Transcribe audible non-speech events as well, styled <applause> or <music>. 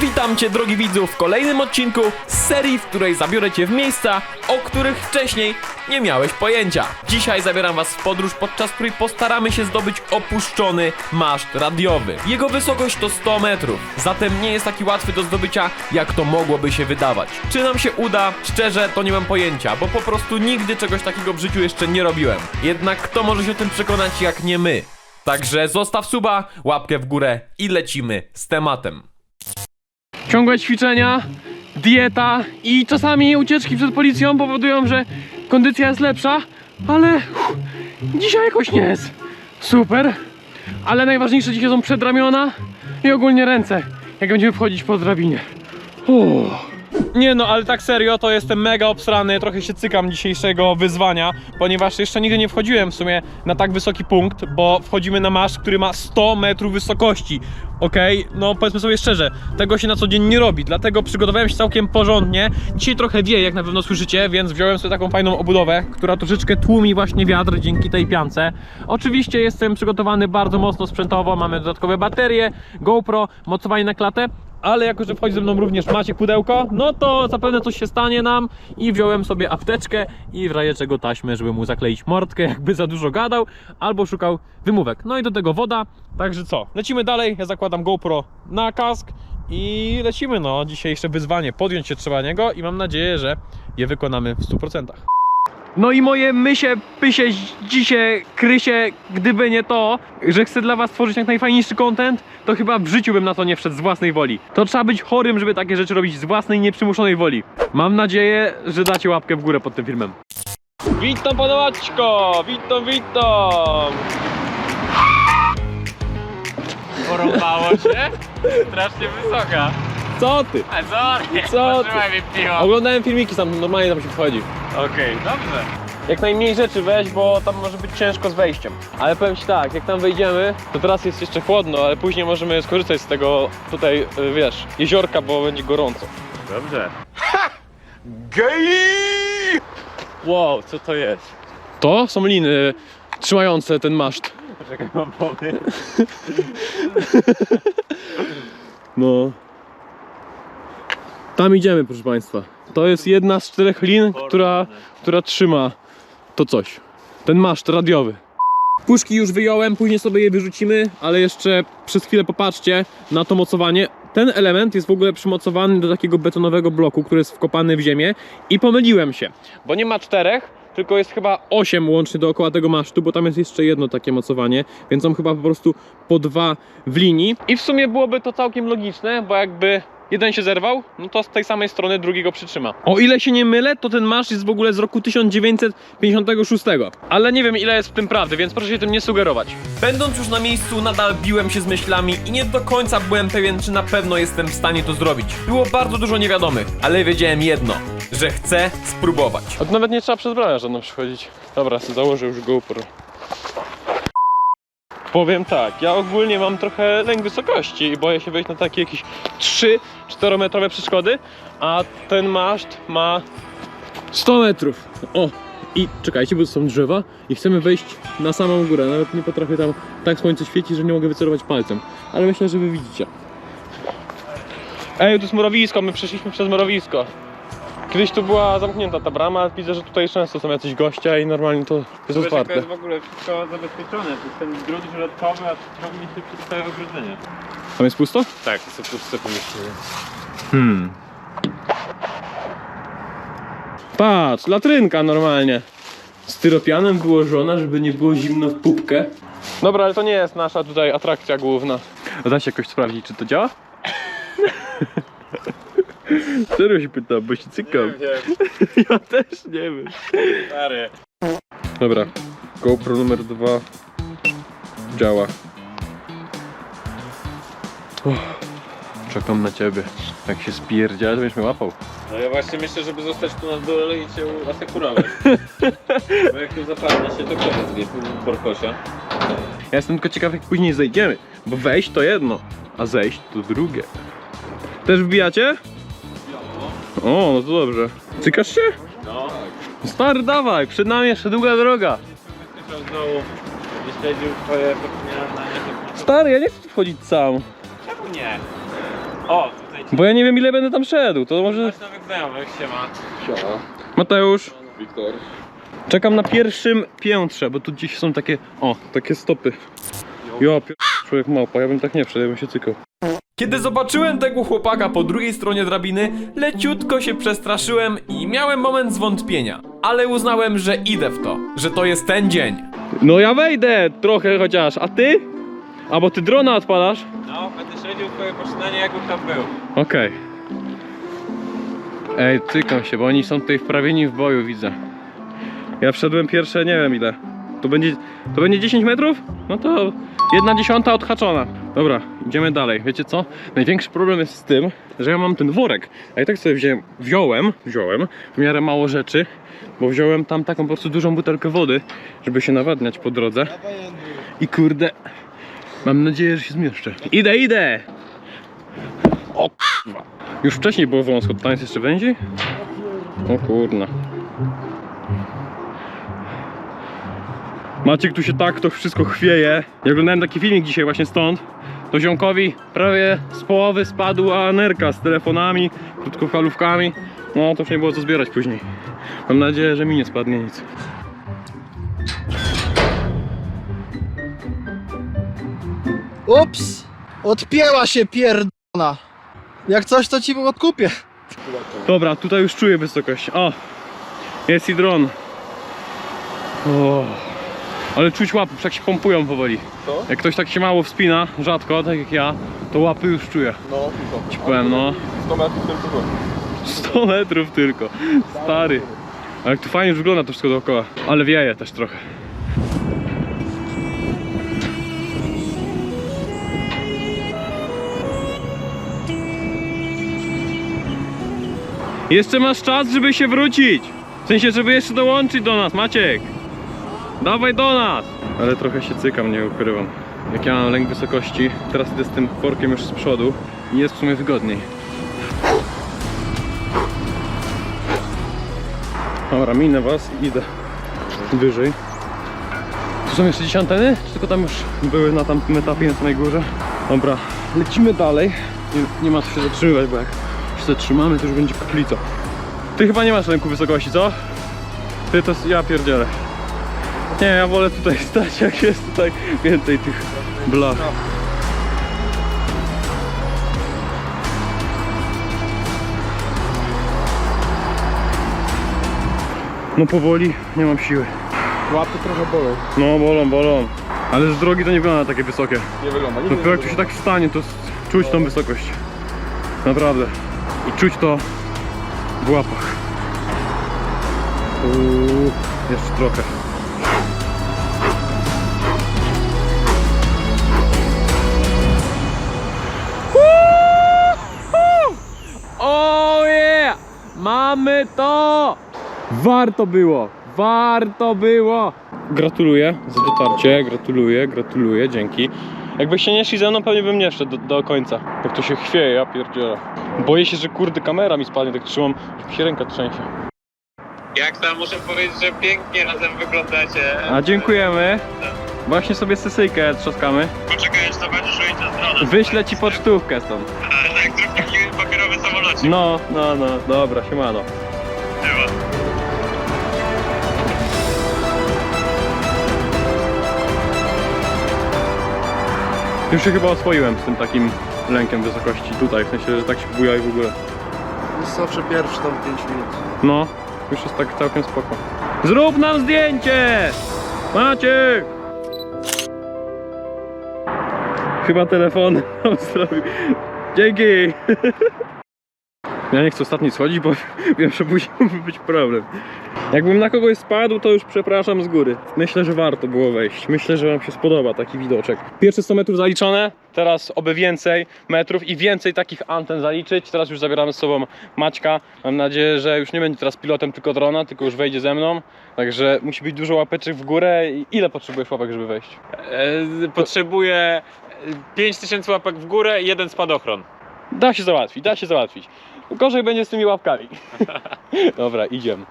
Witam Cię, drogi widzu, w kolejnym odcinku z serii, w której zabiorę Cię w miejsca, o których wcześniej nie miałeś pojęcia. Dzisiaj zabieram Was w podróż, podczas której postaramy się zdobyć opuszczony maszt radiowy. Jego wysokość to 100 metrów, zatem nie jest taki łatwy do zdobycia, jak to mogłoby się wydawać. Czy nam się uda? Szczerze, to nie mam pojęcia, bo po prostu nigdy czegoś takiego w życiu jeszcze nie robiłem. Jednak kto może się o tym przekonać, jak nie my? Także zostaw suba, łapkę w górę i lecimy z tematem. Ciągłe ćwiczenia, dieta i czasami ucieczki przed policją powodują, że kondycja jest lepsza, ale uff, dzisiaj jakoś nie jest super. Ale najważniejsze dzisiaj są przedramiona i ogólnie ręce, jak będziemy wchodzić po drabinie. Uff. Nie no, ale tak serio, to jestem mega obsrany, trochę się cykam dzisiejszego wyzwania, ponieważ jeszcze nigdy nie wchodziłem w sumie na tak wysoki punkt, bo wchodzimy na maszt, który ma 100 metrów wysokości. Okej, no powiedzmy sobie szczerze, tego się na co dzień nie robi, dlatego przygotowałem się całkiem porządnie. Dzisiaj trochę wieje, jak na pewno słyszycie, więc wziąłem sobie taką fajną obudowę, która troszeczkę tłumi właśnie wiatr dzięki tej piance. Oczywiście jestem przygotowany bardzo mocno sprzętowo, mamy dodatkowe baterie, GoPro, mocowanie na klatę, ale jako, że wchodzi ze mną również Maciek Pudełko, no to zapewne coś się stanie nam. I wziąłem sobie apteczkę i w razie czego taśmę, żeby mu zakleić mordkę, <laughs> jakby za dużo gadał, albo szukał wymówek. No i do tego woda, także co, lecimy dalej, ja zakładam GoPro na kask i lecimy, no, dzisiejsze wyzwanie, podjąć się trzeba niego i mam nadzieję, że je wykonamy w 100%. No i moje mysie, pysie, dzisie, krysie, gdyby nie to, że chcę dla was tworzyć jak najfajniejszy content, to chyba w życiu bym na to nie wszedł z własnej woli. To trzeba być chorym, żeby takie rzeczy robić z własnej, nieprzymuszonej woli. Mam nadzieję, że dacie łapkę w górę pod tym filmem. Witam panowaczko! Witam, witam! Porąbało się? Strasznie wysoka. Co ty? A sorry. Co ty? Mi piwo. Oglądałem filmiki tam, normalnie tam się wchodzi. Okej, dobrze. Jak najmniej rzeczy weź, bo tam może być ciężko z wejściem. Ale powiem ci tak, jak tam wejdziemy, to teraz jest jeszcze chłodno, ale później możemy skorzystać z tego tutaj, y, wiesz, jeziorka, bo będzie gorąco. Dobrze. Wow, co to jest? To są liny trzymające ten maszt. Czekaj, mam pomysł. <laughs> No. Tam idziemy, proszę Państwa. To jest jedna z czterech lin, która, która trzyma to coś. Ten maszt radiowy. Puszki już wyjąłem, później sobie je wyrzucimy, ale jeszcze przez chwilę popatrzcie na to mocowanie. Ten element jest w ogóle przymocowany do takiego betonowego bloku, który jest wkopany w ziemię i pomyliłem się, bo nie ma czterech, tylko jest chyba osiem łącznie dookoła tego masztu, bo tam jest jeszcze jedno takie mocowanie, więc są chyba po prostu po dwa w linii. I w sumie byłoby to całkiem logiczne, bo jakby jeden się zerwał, no to z tej samej strony drugi go przytrzyma. O ile się nie mylę, to ten maszt jest w ogóle z roku 1956. Ale nie wiem ile jest w tym prawdy, więc proszę się tym nie sugerować. Będąc już na miejscu, nadal biłem się z myślami i nie do końca byłem pewien, czy na pewno jestem w stanie to zrobić. Było bardzo dużo niewiadomych, ale wiedziałem jedno, że chcę spróbować. Tu nawet nie trzeba przez bramę żadną przychodzić. Dobra, sobie założę już GoPro. Powiem tak, ja ogólnie mam trochę lęk wysokości i boję się wejść na takie jakieś 3-4 metrowe przeszkody, a ten maszt ma 100 metrów. O! I czekajcie, bo to są drzewa i chcemy wejść na samą górę. Nawet nie potrafię tam tak słońce świeci, że nie mogę wycelować palcem. Ale myślę, że wy widzicie. Ej, to jest mrowisko, my przeszliśmy przez mrowisko. Kiedyś tu była zamknięta ta brama, ale widzę, że tutaj często są jacyś goście i normalnie to jest to otwarte. jest w ogóle wszystko zabezpieczone. To jest ten drut żelotkowy, a ciągnie się przez całe ogrodzenie. Tam jest pusto? Tak, to są puste pomieszczenie. Hmm. Patrz, latrynka normalnie. Styropianem wyłożona, żeby nie było zimno w pupkę. Dobra, ale to nie jest nasza tutaj atrakcja główna. Da się jakoś sprawdzić, czy to działa? <laughs> Serio się pytam, bo się cykam. <laughs> Ja też nie wiem. stary. Dobra, GoPro numer dwa działa. Uff, czekam na ciebie. Jak się spierdział, to będziesz mnie łapał. No ja właśnie myślę, żeby zostać tu na dole i cię asekurować. <laughs> Bo jak tu zapadnie się, to koniec wie, porkosia. Ja jestem tylko ciekaw, jak później zejdziemy. Bo wejść to jedno, a zejść to drugie. Też wbijacie? O, no to dobrze. Cykasz się? No. Stary, dawaj, przed nami jeszcze długa droga. Śledził twoje Stary, ja nie chcę tu wchodzić sam. Czemu nie? O, tutaj. Bo ja nie wiem ile będę tam szedł, to może... Masz nowych znajomych, siema. Mateusz, Wiktor. czekam na pierwszym piętrze, bo tu gdzieś są takie, o, takie stopy. Jo, pier... człowiek małpa, ja bym tak nie wszedł, ja bym się cykał. Kiedy zobaczyłem tego chłopaka po drugiej stronie drabiny, leciutko się przestraszyłem i miałem moment zwątpienia. Ale uznałem, że idę w to, że to jest ten dzień. No ja wejdę trochę chociaż, a ty? A bo ty drona odpalasz? No, będę śledził twoje poczynanie, jakbym tam był. Okej. Ej, cykam się, bo oni są tutaj wprawieni w boju, widzę. Ja wszedłem pierwsze, nie wiem ile. To będzie, to będzie 10 metrów? No to jedna dziesiąta odhaczona. Dobra, idziemy dalej. Wiecie co? Największy problem jest z tym, że ja mam ten worek. A i tak sobie wziąłem, wziąłem, wziąłem w miarę mało rzeczy, bo wziąłem tam taką po prostu dużą butelkę wody, żeby się nawadniać po drodze. I kurde, mam nadzieję, że się zmieszczę. Idę, idę! O kurwa. Już wcześniej było wąsko, tam jest jeszcze węzi? O kurna. Maciek tu się tak to wszystko chwieje. Ja oglądałem taki filmik dzisiaj właśnie stąd. To ziomkowi prawie z połowy spadła nerka z telefonami, krótkofalówkami. No to już nie było co zbierać później. Mam nadzieję, że mi nie spadnie nic. Ups! Odpięła się pierdona. Jak coś, to ci odkupię. Dobra, tutaj już czuję wysokość. O! Jest i dron. O. Ale czuć łapy, jak się pompują powoli. Co? Jak ktoś tak się mało wspina, rzadko, tak jak ja, to łapy już czuję. No, tylko. Ci powiem, no. 100 metrów tylko było. 100 metrów tylko. Stary. Ale jak tu fajnie już wygląda to wszystko dookoła. Ale wieje też trochę. Jeszcze masz czas, żeby się wrócić. W sensie, żeby jeszcze dołączyć do nas, Maciek. Dawaj do nas. Ale trochę się cykam, nie ukrywam. Jak ja mam lęk wysokości, teraz idę z tym workiem już z przodu i jest w sumie wygodniej. Dobra, minę was i idę wyżej. Tu są jeszcze gdzieś anteny? Czy tylko tam już były na tamtym etapie na samej górze? Dobra, lecimy dalej. Nie, nie ma co się zatrzymywać, bo jak się zatrzymamy, to już będzie kaplica. Ty chyba nie masz lęku wysokości, co? Ty to ja pierdzielę. Nie, ja wolę tutaj <laughs> stać, jak jest tutaj więcej tych blach. No powoli, nie mam siły. Łapy trochę bolą. No bolą, bolą. Ale z drogi to nie wygląda takie wysokie. Nie wygląda. No to jak tu się tak stanie, to czuć tą wysokość. Naprawdę. I czuć to w łapach. Uuu, jeszcze trochę. Mamy to! Warto było! Warto było! Gratuluję za dotarcie, gratuluję, gratuluję, dzięki. Jakbyście nie szli ze mną, pewnie bym nie szedł do, do końca. Jak to się chwieje, ja pierdzielę. Boję się, że kurde kamera mi spadnie, tak trzymam, że mi się ręka trzęsie. Jak tam muszę powiedzieć, że pięknie razem wyglądacie. A dziękujemy. Właśnie sobie sesyjkę trzaskamy. Poczekaj, aż zobaczysz ujęcia z drona. Wyślę ci pocztówkę stąd. Jak zrób No, no, no, dobra, siemano. Już się chyba oswoiłem z tym takim lękiem wysokości tutaj, w sensie, że tak się buja i w ogóle. Jest zawsze pierwszy tam 5 minut. No, już jest tak całkiem spoko. Zrób nam zdjęcie! Maciek! Chyba telefon nam <laughs> zrobił. Dzięki! <laughs> Ja nie chcę ostatni schodzić, bo <laughs> wiem, że później mógłby być problem. Jakbym na kogoś spadł, to już przepraszam z góry. Myślę, że warto było wejść. Myślę, że Wam się spodoba taki widoczek. Pierwsze 100 metrów zaliczone, teraz oby więcej metrów i więcej takich anten zaliczyć. Teraz już zabieramy z sobą Maćka. Mam nadzieję, że już nie będzie teraz pilotem tylko drona, tylko już wejdzie ze mną. Także musi być dużo łapeczek w górę. Ile potrzebujesz łapek, żeby wejść? E, potrzebuję 5000 łapek w górę i jeden spadochron. Da się załatwić, da się załatwić. Gorzej będzie z tymi łapkami. <laughs> Dobra, idziemy.